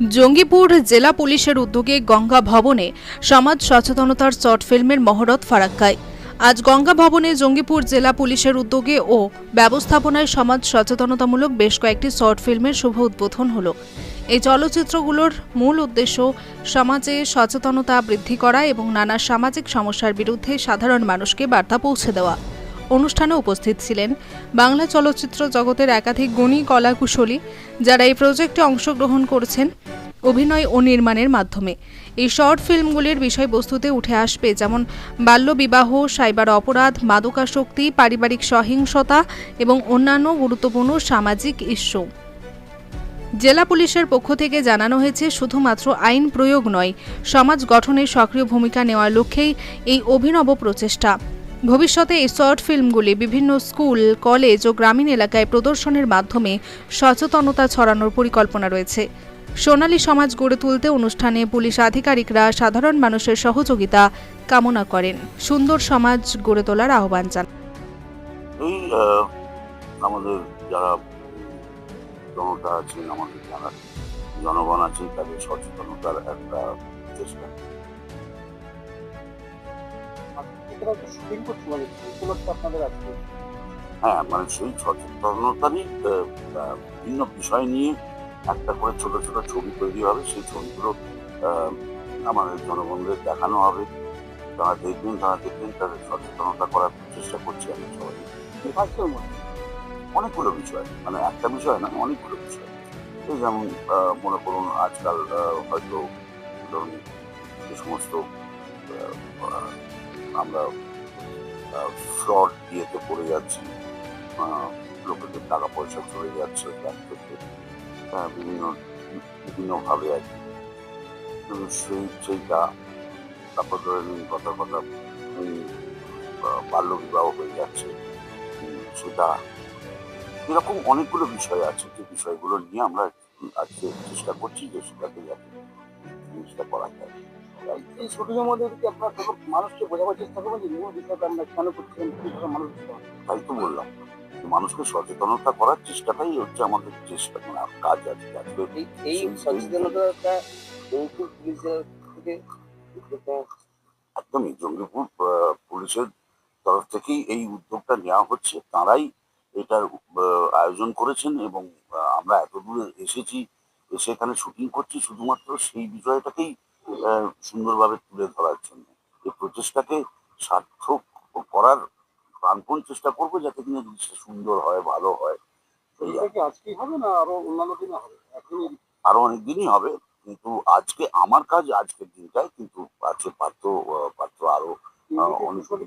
জঙ্গিপুর জেলা পুলিশের উদ্যোগে গঙ্গা ভবনে সমাজ সচেতনতার শর্ট ফিল্মের মহরত ফারাক্কায়। আজ গঙ্গা ভবনে জঙ্গিপুর জেলা পুলিশের উদ্যোগে ও ব্যবস্থাপনায় সমাজ সচেতনতামূলক বেশ কয়েকটি শর্ট ফিল্মের শুভ উদ্বোধন হলো। এই চলচ্চিত্রগুলোর মূল উদ্দেশ্য সমাজে সচেতনতা বৃদ্ধি করা এবং নানা সামাজিক সমস্যার বিরুদ্ধে সাধারণ মানুষকে বার্তা পৌঁছে দেওয়া। অনুষ্ঠানে উপস্থিত ছিলেন বাংলা চলচ্চিত্র জগতের একাধিক গুণী কলাকুশলী যারা এই প্রজেক্টে অংশগ্রহণ করেছেন অভিনয় ও নির্মাণের মাধ্যমে। এই শর্ট ফিল্মগুলির বিষয়বস্তুতে উঠে আসবে যেমন বাল্যবিবাহ, সাইবার অপরাধ, মাদকাসক্তি, পারিবারিক সহিংসতা এবং অন্যান্য গুরুত্বপূর্ণ সামাজিক ইস্যু। জেলা পুলিশের পক্ষ থেকে জানানো হয়েছে, শুধুমাত্র আইন প্রয়োগ নয়, সমাজ গঠনে সক্রিয় ভূমিকা নেওয়ার লক্ষ্যেই এই অভিনব প্রচেষ্টা। ভবিষ্যতে এই শর্ট ফিল্মগুলি বিভিন্ন স্কুল, কলেজ ও গ্রামীণ এলাকায় প্রদর্শনের মাধ্যমে সচেতনতা ছড়ানোর পরিকল্পনা রয়েছে। সোনালী সমাজ গড়ে তুলতে অনুষ্ঠানে পুলিশ আধিকারিকরা সাধারণ মানুষের সহযোগিতা কামনা করেন। সুন্দর সমাজ গড়ে তোলার আহ্বান জানান। এই আমাদের যারা জনতা আছেন, আমাদের যারা জনগণ তাদের সচেতনতার একটা চেষ্টা। শুটিং উপলক্ষ আপনাদের হ্যাঁ মানে সেই সচেতনতারই বিভিন্ন বিষয় নিয়ে একটা করে ছোট ছোট ছবি তৈরি হবে। সেই ছবিগুলো আমাদের জনগণদের দেখানো হবে। তারা দেখবেন তারা দেখবেন তাদের সচেতনতা করার চেষ্টা করছি আমি সবাই। অনেকগুলো বিষয় মানে একটা বিষয় না অনেকগুলো বিষয়। এই যেমন মনে করুন আজকাল হয়তো ধরুন যে সমস্ত আমরা ফ্রড দিয়েতে পড়ে যাচ্ছি। লোকেদের টাকা পয়সা চলে যাচ্ছে ব্যাংক থেকে। আহ, বিভিন্ন বিভিন্নভাবে আর কি। সেই সেইটা তারপর ধরে নিন কথা কথা উম, আহ, বাল্যবিবাহ হয়ে যাচ্ছে। সেটা এরকম অনেকগুলো বিষয় আছে। যে বিষয়গুলো নিয়ে আমরা আজকে চেষ্টা করছি যে সেটাকে যাতে জিনিসটা করা যায়। এই শুটিংয়ের মধ্যে কি আপনারা কোনো মানুষকে বোঝাবার চেষ্টা করবেন যে মূল বিষয়টা আমরা কেন করছিলাম কীভাবে মানুষ তাই তো বললাম। মানুষকে সচেতনতা করার চেষ্টাটাই হচ্ছে আমাদের চেষ্টা মানে কাজ আজকে এই সচেতনতাটা পুলিশের থেকে একদমই জঙ্গিপুর পুলিশের তরফ থেকেই এই উদ্যোগটা নেওয়া হচ্ছে। তারাই এটার আয়োজন করেছেন এবং আমরা এত দূরে এসেছি এসে এখানে শুটিং করছি। শুধুমাত্র সেই বিষয়টাকেই সুন্দরভাবে তুলে ধরার জন্য। এই প্রচেষ্টাকে সার্থক করার প্রাণপণ চেষ্টা করব যাতে কিনা জিনিসটা সুন্দর হয় ভালো হয়। আজকেই হবে না আরও অন্যান্য দিনে হবে? এখনই আরও অনেক দিনই হবে কিন্তু আজকে আমার কাজ আজকের দিনটাই কিন্তু আছে পাত্র পাত্র আরও কলাকুশলী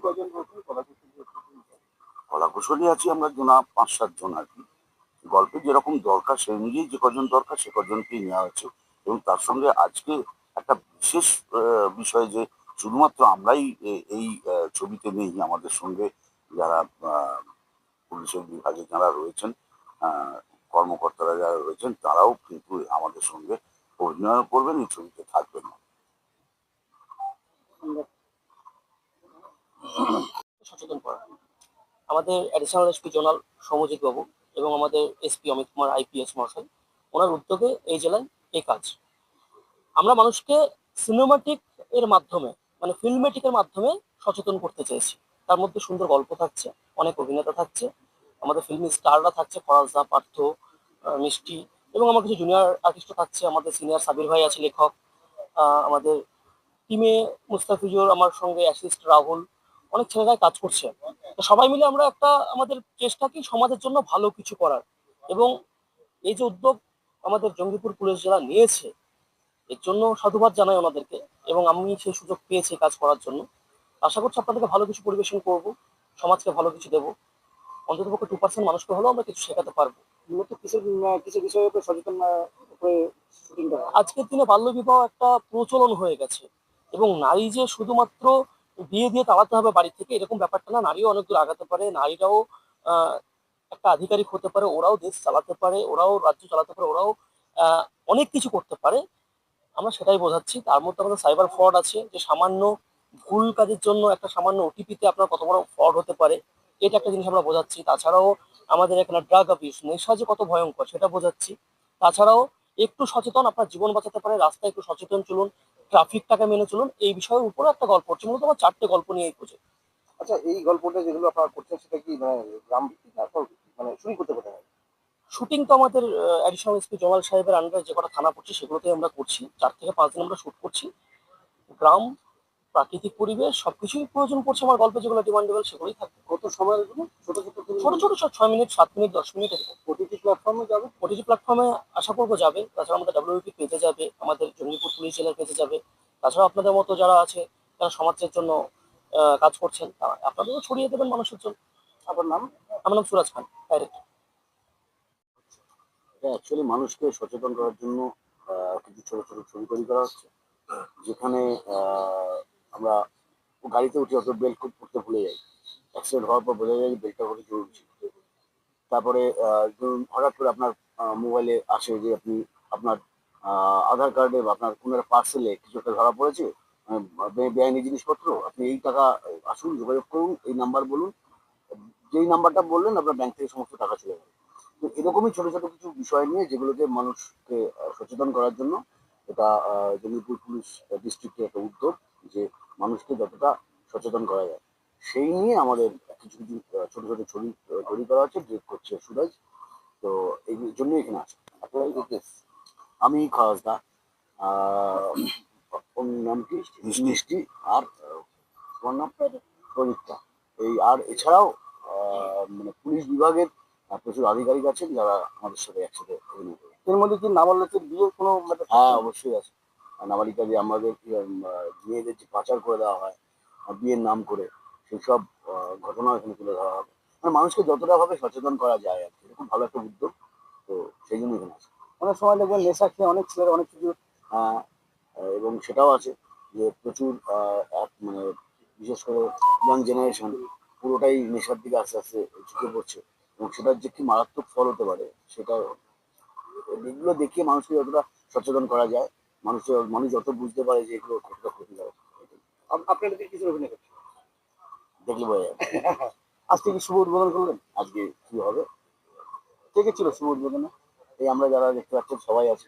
কলাকুশলী আছি আমরা জনা পাঁচ সাত জন আর কি। গল্পে যেরকম দরকার সেই অনুযায়ী যে কজন দরকার সে কজনকেই নেওয়া হয়েছে এবং তার সঙ্গে আজকে একটা বিশেষ বিষয় যে শুধুমাত্র আমরাই এই ছবিতে নেই, আমাদের সঙ্গে যারা পুলিশের বিভাগে যারা রয়েছেন কর্মকর্তারা যারা রয়েছেন, তারাও কিন্তু আমাদের সঙ্গে অভিনয় করবেন, এই ছবিতে থাকবেন না। সচেতন করা। আমাদের অ্যাডিশনাল এসপি জোনাল সমজিৎ বাবু এবং আমাদের এসপি অমিত কুমার আইপিএস মহাশয়, ওনার উদ্যোগে এই জেলায় এই কাজ। আমরা মানুষকে সিনেমাটিক এর মাধ্যমে মানে ফিল্মেটিকের মাধ্যমে সচেতন করতে চেয়েছি। তার মধ্যে সুন্দর গল্প থাকছে, অনেক অভিনেতা থাকছে, আমাদের ফিল্মি স্টাররা থাকছে ফরাজদা পার্থ মিষ্টি, এবং আমার কিছু জুনিয়র আর্টিস্টও থাকছে, আমাদের সিনিয়র সাবির ভাই আছে, লেখক আমাদের টিমে মুস্তাফিজুর আমার সঙ্গে অ্যাসিস্ট রাহুল, অনেক ছেলেরাই কাজ করছে। তো সবাই মিলে আমরা একটা আমাদের চেষ্টা কি সমাজের জন্য ভালো কিছু করার, এবং এই যে উদ্যোগ আমাদের জঙ্গিপুর পুলিশ জেলা নিয়েছে এর জন্য সাধুবাদ জানাই ওনাদেরকে এবং আমি সেই সুযোগ পেয়েছি কাজ করার জন্য। আশা করছি আপনাদেরকে ভালো কিছু পরিবেশন করব সমাজকে ভালো কিছু দেবো। অন্তত পক্ষে টু পার্সেন্ট মানুষকে হলেও আমরা কিছু শেখাতে পারব। মূলত কিছু কিছু সচেতন। আজকের দিনে বাল্যবিবাহ একটা প্রচলন হয়ে গেছে এবং নারী যে শুধুমাত্র বিয়ে দিয়ে তাড়াতে হবে বাড়ি থেকে এরকম ব্যাপারটা না নারীও অনেক দূর আগাতে পারে নারীরাও একটা আধিকারিক হতে পারে ওরাও দেশ চালাতে পারে ওরাও রাজ্য চালাতে পারে ওরাও অনেক কিছু করতে পারে। আমরা সেটাই বোঝাচ্ছি। তার মধ্যে আমাদের সাইবার ফ্রড আছে, যে সামান্য ভুল কাজের জন্য একটা সামান্য ওটিপিতে আপনার কত বড় ফ্রড হতে পারে, এটা একটা জিনিস আমরা বোঝাচ্ছি। তাছাড়াও আমাদের এখানে ড্রাগ অ্যাবিউস নেশা যে কত ভয়ঙ্কর, সেটা বোঝাচ্ছি। তাছাড়াও একটু সচেতন আপনার জীবন বাঁচাতে পারে, রাস্তায় একটু সচেতন চলুন ট্রাফিকটাকে মেনে চলুন, এই বিষয়ের উপরে একটা গল্প হচ্ছে, মূলত আমার চারটে গল্প নিয়ে এই প্রজেক্ট আচ্ছা এই গল্পটা যেগুলো আপনারা করছেন, সেটা কি মানে গ্রাম মানে শুরু করতে হয়? শুটিং তো আমাদের অ্যাডিশনাল এসপি জমাল সাহেবের আন্ডারে যে কটা থানা পড়ছে সেগুলোতেই আমরা করছি। চার থেকে পাঁচ দিন আমরা শুট করছি। গ্রাম প্রাকৃতিক পরিবেশ সবকিছুই প্রয়োজন পড়ছে আমার গল্পে যেগুলো ডিমান্ডেবল সেগুলোই থাকবে। কত সময়ের জন্য? ছোট ছোট ছোট ছোট সব ছয় মিনিট সাত মিনিট দশ মিনিট ওটিটি প্ল্যাটফর্মে যাবে? ওটিটি প্ল্যাটফর্মে আশা করব যাবে। তাছাড়া আমাদের ডাব্লিউপি পেজে যাবে আমাদের জঙ্গিপুর পুলিশ জেলার পেজে যাবে। তাছাড়া আপনাদের মতো যারা আছে যারা সমাজের জন্য কাজ করছেন তারা আপনাদেরও ছড়িয়ে দেবেন মানুষের জন্য। আপনার নাম? আমার নাম সুরাজ খান ডাইরেক্ট এটা অ্যাকচুয়ালি মানুষকে সচেতন করার জন্য কিছু ছোট ছোট ছবি তৈরি করা হচ্ছে। যেখানে আমরা গাড়িতে উঠে অত বেল্ট করতে ভুলে যাই। অ্যাক্সিডেন্ট হওয়ার পর বোঝা যায় যে বেল্টটা কত জরুরি ছিল। তারপরে হঠাৎ করে আপনার মোবাইলে আসে যে আপনি আপনার আধার কার্ডে বা আপনার কোনো একটা পার্সেলে কিছু একটা ধরা পড়েছে আহ, বেআইনি জিনিসপত্র আপনি এই টাকা আসুন যোগাযোগ করুন এই নাম্বার বলুন। যেই নাম্বারটা বললেন আপনার ব্যাংক থেকে সমস্ত টাকা চলে যাবে তো এরকমই ছোট ছোট কিছু বিষয় নিয়ে যেগুলোকে মানুষকে সচেতন করার জন্য এটা জঙ্গিপুর পুলিশ ডিস্ট্রিক্টের একটা উদ্যোগ যে মানুষকে যতটা সচেতন করা যায়। সেই নিয়ে আমাদের কিছু কিছু ছোট ছোট ছবি তৈরি করা হচ্ছে ডিরেক্ট করছে সুরাজ। তো এই জন্য এখানে আছে আমি খরচদা ওর নাম কি? মিষ্টি। আর তোমার নাম? প্রদীপ্তা এই আর এছাড়াও মানে পুলিশ বিভাগের প্রচুর আধিকারিক আছেন যারা আমাদের সাথে একসাথে অভিনয় করে এর মধ্যে কি নাবালকের বিয়ে কোনো হ্যাঁ অবশ্যই আছে। নাবালিকা যে আমাদের মেয়েদের যে পাচার করে দেওয়া হয় বিয়ের নাম করে সেই সব ঘটনা এখানে তুলে ধরা হবে। মানে মানুষকে যতটা ভাবে সচেতন করা যায় আর কি খুব ভালো একটা উদ্যোগ। তো সেই জন্য এখানে আছে। অনেক সময় দেখবেন নেশা খেয়ে অনেক ছেলেরা অনেক কিছু এবং সেটাও আছে যে প্রচুর এক মানে বিশেষ করে ইয়াং জেনারেশন পুরোটাই নেশার দিকে আস্তে আস্তে ঝুঁকে পড়ছে। এবং সেটার যে কি মারাত্মক ফল হতে পারে সেটা এগুলো দেখিয়ে মানুষকে যতটা সচেতন করা যায় মানুষ মানুষ যত বুঝতে পারে যে এগুলো কতটা ক্ষতিকারক। আপ- আপনারা কিছু অভিনয় করছেন দেখলে বোঝা যাবে। আজকে কি শুভ উদ্বোধন করলেন? আজকে কি হবে? কে কে ছিল শুভ উদ্বোধনে? এই আমরা যারা দেখতে পাচ্ছেন সবাই আছে।